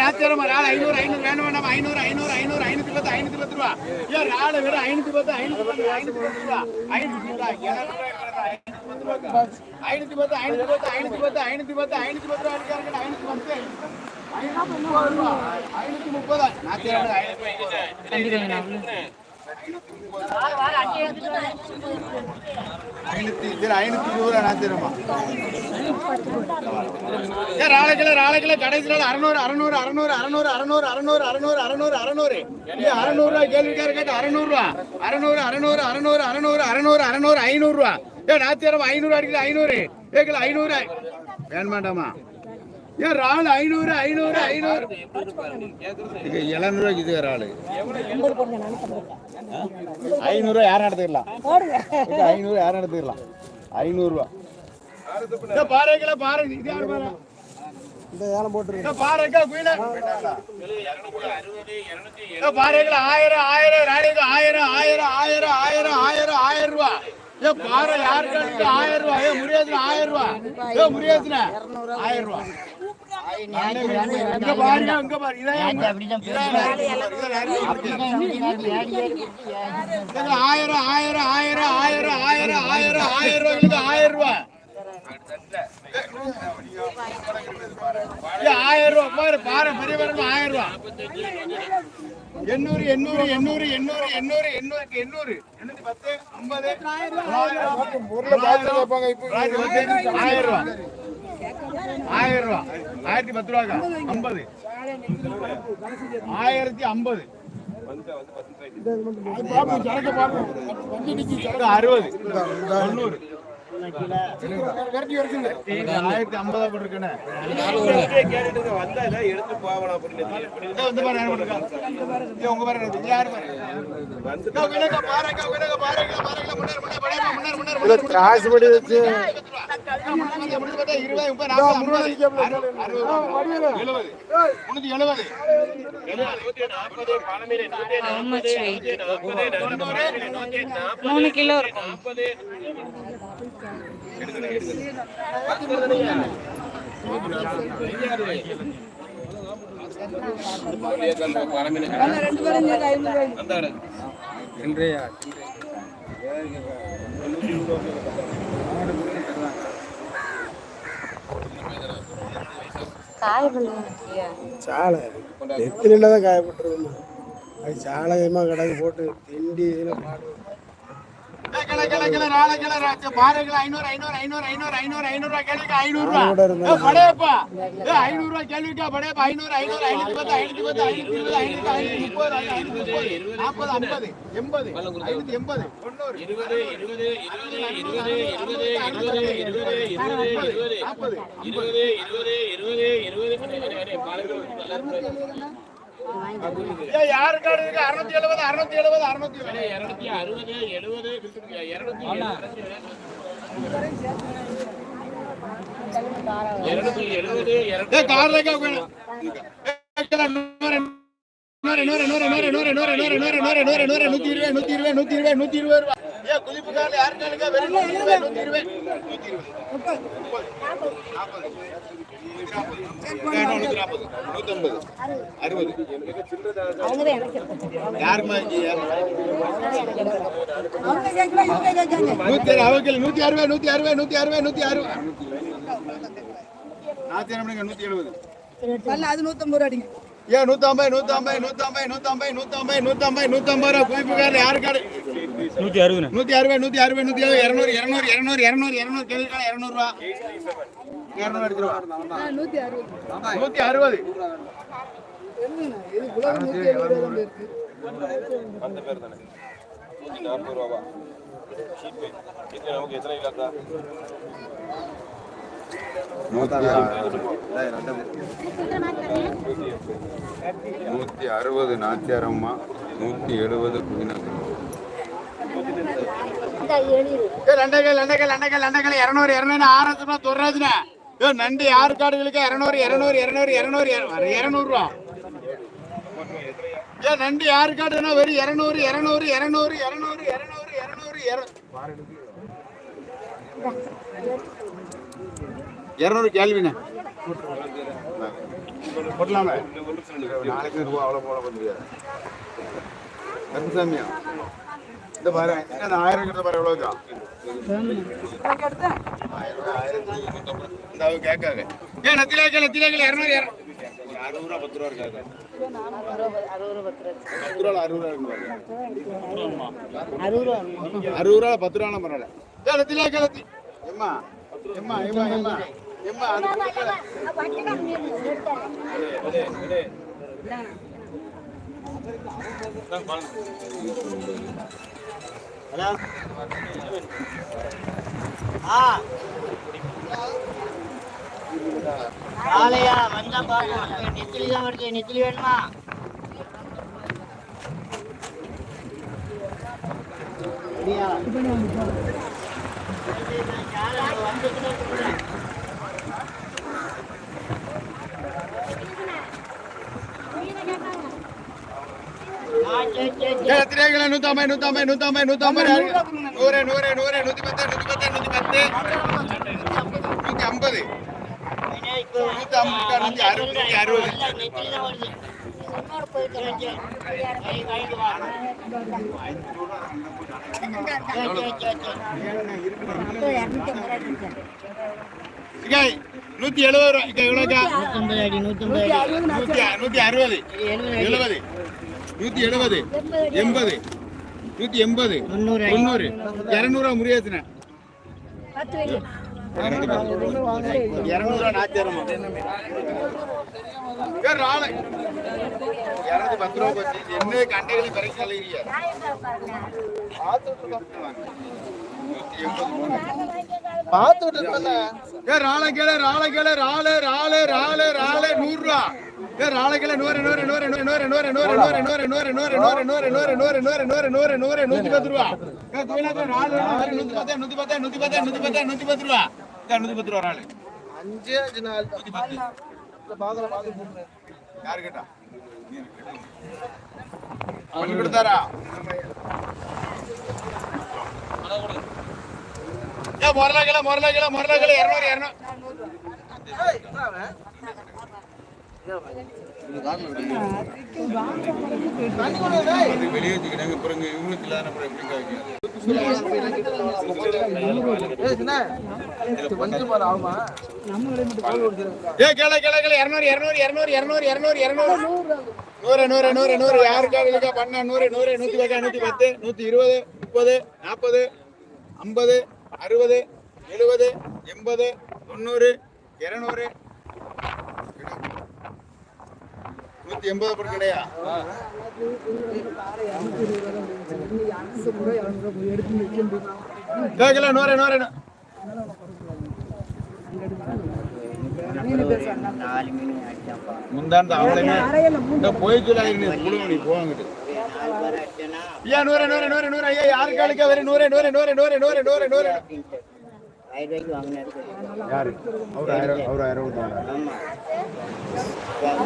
நாத்தியாரம் ஆள் ஐநூறு ஐநூறு வேணும் வேண்டாம் ஐநூறு ஐநூறு ஐநூறு ஐநூத்தி பத்து ஐநூத்தி பத்து ரூபா ஏன் ஆளை வேற ஐநூத்தி பத்து ஐநூத்தி பத்து ஐநூத்தி பத்து ரூபா ஐநூத்தி பத்து ஐநூத்தி பத்து ஐநூத்தி பத்து ஐநூத்தி பத்து ஐநூத்தி பத்து ஐநூத்தி பத்து ரூபா இருக்காங்க ஐநூத்தி பத்து ஐநூத்தி முப்பது நாத்திரம் ஐநூத்தி இதுல ஐநூத்தி இருபது ரூபா அறநூறு அறநூறு அறநூறு அறநூறு அறநூறு அறநூறு அறநூறு அறநூறு அறநூறு ஏ அறநூறு ரூபா கேள்விக்கார கேட்டு அறநூறு ரூபா அறநூறு அறநூறு அறநூறு அறநூறு அறநூறு அறநூறு ஐநூறு ரூபா ஏ நாத்திரம் ஐநூறு அடிக்கல ஐநூறு ஏக்கல ஐநூறு வேணுமாண்டாமா ஏன் ராள் ஐநூறு ஐநூறு ஐநூறு. இது எழுநூறுவாய்க்கு இது ராள் ஐநூறுரூவா யாரும் எடுத்துக்கலாம். இது ஐநூறு யாரும் எடுத்துக்கலாம். ஐநூறுரூவா பாறைகள பாறை இது யார் பாறை இந்த ஏலம் போட்டுருக்கு பாறைக்கா குயில பாறைகள ஆயிரம் ஆயிரம் ராணிக்கு ஆயிரம் ஆயிரம் ஆயிரம் ஆயிரம் ஆயிரம் ஆயிரம் ரூபா. ஏ பாறை யாருக்கு ஆயிரம் ரூபா? ஏ முடியாதுல ஆயிரம் ரூபா. ஏ முடியாதுல ஆயிரம் ரூபா. இங்க ஆயிரம் ஆயிரம் ஆயிரம் ஆயிரம் ஆயிரம் ஆயிரம் ஆயிரம் ரூபாய்க்கு ஆயிரம் ரூபாய் ஏய், ஆயிரம் ரூபாய் பாரு பாரு பெரிய பாரு ஆயிரம் ரூபாய் எண்ணூறு எண்ணூறு எண்ணூறு எண்ணூறு எண்ணூறு எண்ணூறுக்கு எண்ணூறு எண்ணூத்தி பத்து ஐம்பது ஆயிரம் ரூபாய் ஆயிரம் ரூபாய் ஆயிரத்தி பத்து ரூபாக்கா? ஐம்பது. ஆயிரத்தி ஐம்பது. அறுபது. ஆயிரத்தி ஐம்பதா போட்டுருக்கேன் எடுத்து போகலாம் அப்படின்னு உங்க பாருங்க யாரு பாருங்க காசு படி மூணு கிலோ இருக்கும். சாலை நெத்தில தான் காயப்பட்டுருக்கணும் அது சாலகமாக கிடக்கு போட்டு திண்டி இதில் பாடு. இருபது இருபது இருபது இருபது நூத்தி இருபது நூத்தி இருபது நூத்தி இருபது நூத்தி இருபது ரூபாய் ஏய், குதிப்பு கார்ல யாருக்கா இருக்கா? வெறும் நூத்தி இருபது, நூத்தி இருபது, நூத்தி இருபது. முப்பது, நாற்பது, ஏய், நூத்தி நாற்பது, நூத்தம்பது, அறுபது. நூத்தி அவங்க நூத்தி அறுபது நூத்தி அறுபது நூத்தி அறுபது நூத்தி அறுபது. நாத்தி அறுபதுங்க நூத்தி எழுபது. அது நூத்தம்பது அடிங்க. ஏன் நூத்தம்பது நூத்தம்பது நூத்தம்பது நூத்தம்பது நூத்தம்பது நூத்தம்பது நூத்தம்பது ரூபா யாருக்காரு நூற்றி அறுபது நூற்றி அறுபது நூற்றி அறுபது நூற்றி அறுபது இரநூறு இரநூறு இரநூறு இரநூறு இரநூறு கேள்விக்கான இரநூறுவா எடுத்துருவா. நூற்றி அறுபது. அந்த நூற்றி அறுபது நாச்சியாரம்மா. நூற்றி எழுபது குயினக்கர் ஏய், லண்டகல் லண்டகல் லண்டகல் இரநூறு இருநூறு இருநூறு ஆறாயிரத்தி ரூபா தொண்ணூறுனா ஏ, நண்டு ஆறுக்காடுகளுக்கு இரநூறு இரநூறு இரநூறு இரநூறு இரநூறுவா? ஏ நண்டு ஆறு வெறும் இரநூறு இரநூறு இரநூறு இரநூறு இரநூறு இரநூறு இரநூறு கேள்விண்ணே. போடலாமே நாளைக்கு ரூபா அவ்வளோ போட முடியாது. கருப்புசாமியா இந்த பாரு இந்த ஆயிரம் கிட்ட பாரு எவ்வளோக்கா இந்த அவங்க கேட்காங்க ஏ நத்திலாக்கல நத்திலாக்கல இரநூறு இரநூறு அறுபது ரூபா பத்து ரூபா இருக்காது பத்து ரூபா அறுபது ரூபா இருக்கு அறுபது ரூபா பத்து ரூபா பரவாயில்ல ஏ நத்திலாக்கல நத்தி எம்மா எம்மா எம்மா எம்மா எம்மா அது கொடுக்கல. வந்தா பாருங்க நெத்திலி தான் வருது நெத்திலி வேணுமா ತಿರಗಿಲ್ಲ ನೂತಂಬೈ ನೂತಂಬೈ ನೂತಂಬೈ ನೂತಂಬೈ ನೂರೇ ನೂರೇ ನೂರೇ ನೂತಿ ಪತ್ತೆ ನೂತಿ ಪತ್ತೆ ನೂತಿ ಪತ್ತೆ ನೂತಿ ಅಂಬದೆ ನೂತಿ ಅಂಬದೆ ನೂತಿ ಅರವತ್ತು ನೂತಿ நூத்தி எழுபது ரூபாய் நூத்தி எழுபது எண்பது நூத்தி எண்பது. தொண்ணூறு. இரநூறுவா முறியாச்சுண்ணே இரநூறுவா நாச்சிரமா ராளை இரநூத்தி பத்து ரூபா போச்சு. என்ன கண்டைகளை பிறகு அலையிறியா ஏ ராளைக்கிழ ராளைக்கிழ ராளு ராளு ராளு ராளு நூறு ரூபா ராளைக்கிழ நூறு நூறு நூறு நூறு நூறு நூறு நூறு நூறு நூறு நூறு நூறு நூறு நூறு நூறு நூறு நூறு நூறு நூறு நூறு நூத்தி பத்து ரூபா நூத்தி பத்து நூத்தி பத்து நூத்தி பத்து நூத்தி பத்து நூத்தி பத்து ரூபா நூத்தி பத்து ரூபா ராளு அஞ்சு அஞ்சு நாலு நூத்தி பத்து யாரு கேட்டா பண்ணி கொடுத்தாரா இரநூறு இரநூறு வெளியே வச்சுக்கிட்டாங்க அப்புறம் இவங்களுக்கு இல்லாத அப்புறம் எப்படிங்க வைக்கிறது? இரநூறு இரநூறு இரநூறு இரநூறு இரநூறு இரநூறு. நூறு நூறு நூறு நூறு. யாருக்கா இதுக்கா பண்ண? நூறு நூறு நூத்தி பத்து நூத்தி பத்து நூத்தி இருபது முப்பது நாற்பது ஐம்பது அறுபது எழுபது எண்பது தொண்ணூறு இரநூறு. நூத்தி எண்பது அப்புறம் கிடையா கேட்கல நூறு நூறு நூறு. நாலு மீன் அடிச்சாப்பா முந்தாண்டு அவளையுமே இந்த போய் சொல்லாங்க குழுமணி போவாங்கிட்டு நாலு பேர் அடிச்சேன்னா ஐயா நூறு நூறு நூறு நூறு ஐயா யாருக்கு அழுக்க வரும் நூறு நூறு நூறு நூறு நூறு நூறு நூறு ஆயிரம் ரூபாய்க்கு வாங்கினாரு யாரு அவர் ஆயிரம் அவர் ஆயிரம் கொடுத்தாங்க ஆமா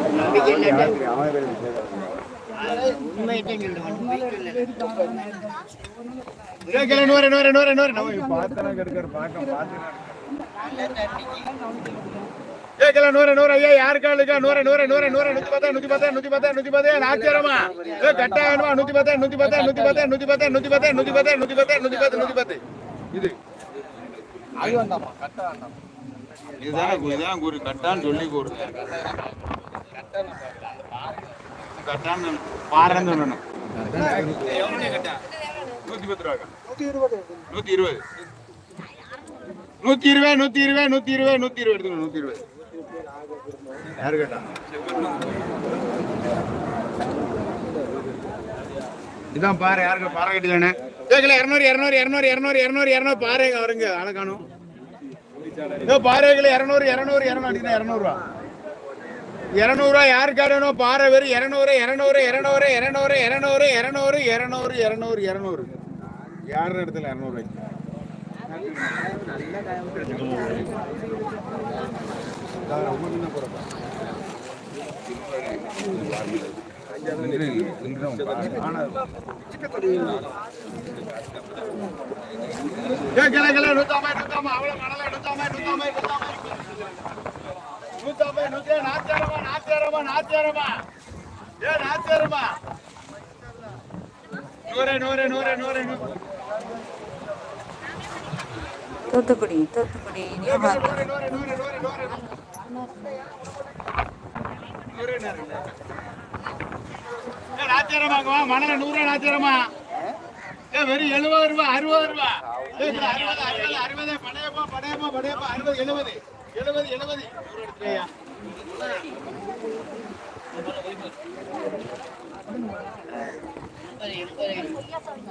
நம்பிக்கை இல்லை அது வேண்டாமா கட்ட வேண்டாமா இதுதானே இதுதான் கூறு. கட்டான்னு சொல்லி கூறுங்க கட்டான்னு பாருன்னு சொல்லணும். நூத்தி பத்து ரூபா நூத்தி இருபது. நூத்தி இருபது நூத்தி இருபது நூத்தி இருபது நூத்தி இருபது எடுத்துக்கணும் நூத்தி இருபது. யாரு கேட்டா? இதான் பாரு யாருக்கு பாறை கட்டி தானே கேட்கல இரநூறு இரநூறு இரநூறு இரநூறு இரநூறு இரநூறு பாறை வருங்க ஆளை காணும் இதோ பாறைகள் இரநூறு இரநூறு இரநூறு இரநூறுவா இரநூறுவா யாருக்கா வேணும் பாறை வெறும் இரநூறு இரநூறு இரநூறு இரநூறு இரநூறு இரநூறு இரநூறு இரநூறு இரநூறு யார் இடத்துல இரநூறு ஏ தூத்துக்குடி தூத்துக்குடி நியூமார்க்கெட் நூறு நூறு மணல நூறு நாச்சாரமா வெறும் எழுபது ரூபா அறுபது ரூபாய். அறுபது அறுபது அறுபது படையப்பா படையப்பா படையப்பா அறுபது எழுபது எழுபது எழுபது.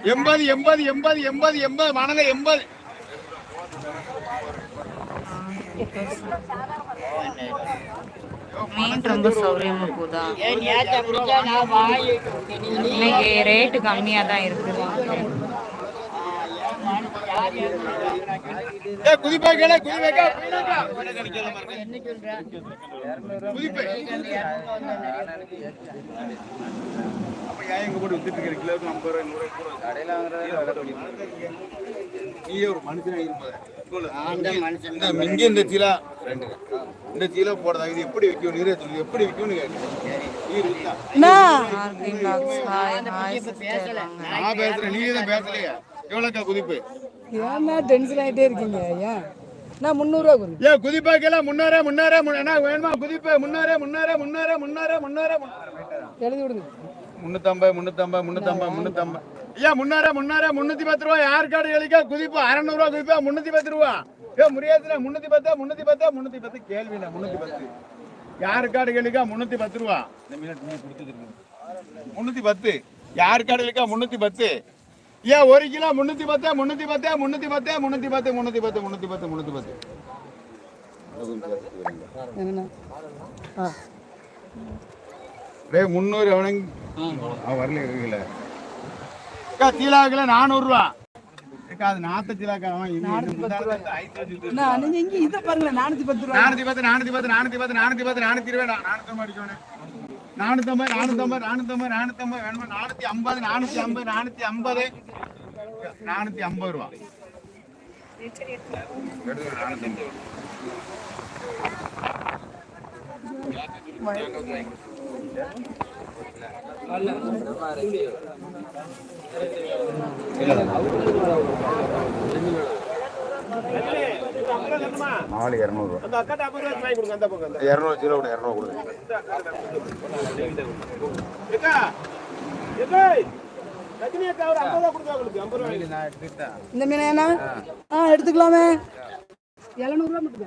எண்பது எண்பது எண்பது எண்பது எண்பது எண்பது எண்பது Thank எண்பது. மீன் ரொம்ப சௌரியமா போதா இன்னைக்கு ரேட்டு கம்மியா தான் இருக்குது வாங்குறது நீயே ஒரு மனுஷனா இருப்பத மனுஷன். இந்த மிங்க இந்த சீலா. ரெண்டு. இந்த சீலா போடுறதா இது எப்படி விற்கும் நீரே சொல்லு. எப்படி விற்கும்னு நான் பேசுறேன் நீ தான் பேசலையா? எவ்வளோக்கா குதிப்பு? ஏன்னா டென்ஷன் ஆகிட்டே இருக்கீங்க ஏன் நான் முந்நூறுரூவா கொடுங்க ஏ குதிப்பா கேள முன்னாரே முன்னாரே முன்ன- வேணுமா குதிப்பு? முன்னாரே முன்னாரே முன்னாரே முன்னாரே முன்னாரே எழுதி விடுங்க. முன்னூத்தம்பது முன்னூத்தம்பது முன்னூத்தம்பது முன்னூத்தம்பது. ஐயா முன்னாரே முன்னாரே முன்னூத்தி பத்து ரூபா. யார் கார்டு எழுதிக்கா? குதிப்பு அறநூறுவா குதிப்பா முன்னூத்தி பத்து ரூபா. ஏ முடியாதுல முன்னூத்தி பத்தா முன்னூத்தி பத்தா முன்னூத்தி பத்து கேள்விண்ணா முன்னூத்தி பத்து. யார் எழுதிக்கா முன்னூத்தி பத்து ரூபா. முன்னூத்தி பத்து. யார் எழுதிக்கா முன்னூத்தி பத்து. ஏன் ஒரு கிலோ முன்னூத்தி பத்தா முன்னூத்தி பத்தா முன்னூத்தி பத்தா முன்னூத்தி பத்து முன்னூத்தி பத்து முன்னூத்தி பத்து முன்னூத்தி பத்து. முந்நூறு அவனுங்க அவன் வரல இருக்குல்ல சீலாக்கில் நானூறுரூவா அக்கா அது அவன் இது பாருங்களேன் நானூற்றி பத்து ரூபா நானூத்தி பத்து நானூத்தி பத்து நானூத்தி பத்து நானூத்தி பத்து நானூத்தி இருபது. நானூத்தம்பது அடிக்கணும் நானூத்தம்பது நானூத்தம்பது நானூத்தம்பது நானூத்தம்பது வேணுமா? நானூத்தி ஐம்பது நானூத்தி ஐம்பது நானூத்தி ஐம்பது. நானூத்தி ஐம்பது ரூபா. நானூத்தி நாலு இரநூறுவா இரநூறு கிலோ விட இரநூறு கொடுங்க. இந்த மீன் என்ன? ஆ எடுத்துக்கலாமே. எழுநூறுவா மட்டும்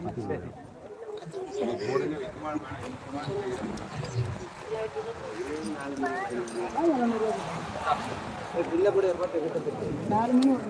பிள்ளை கூட ஒரு மீன்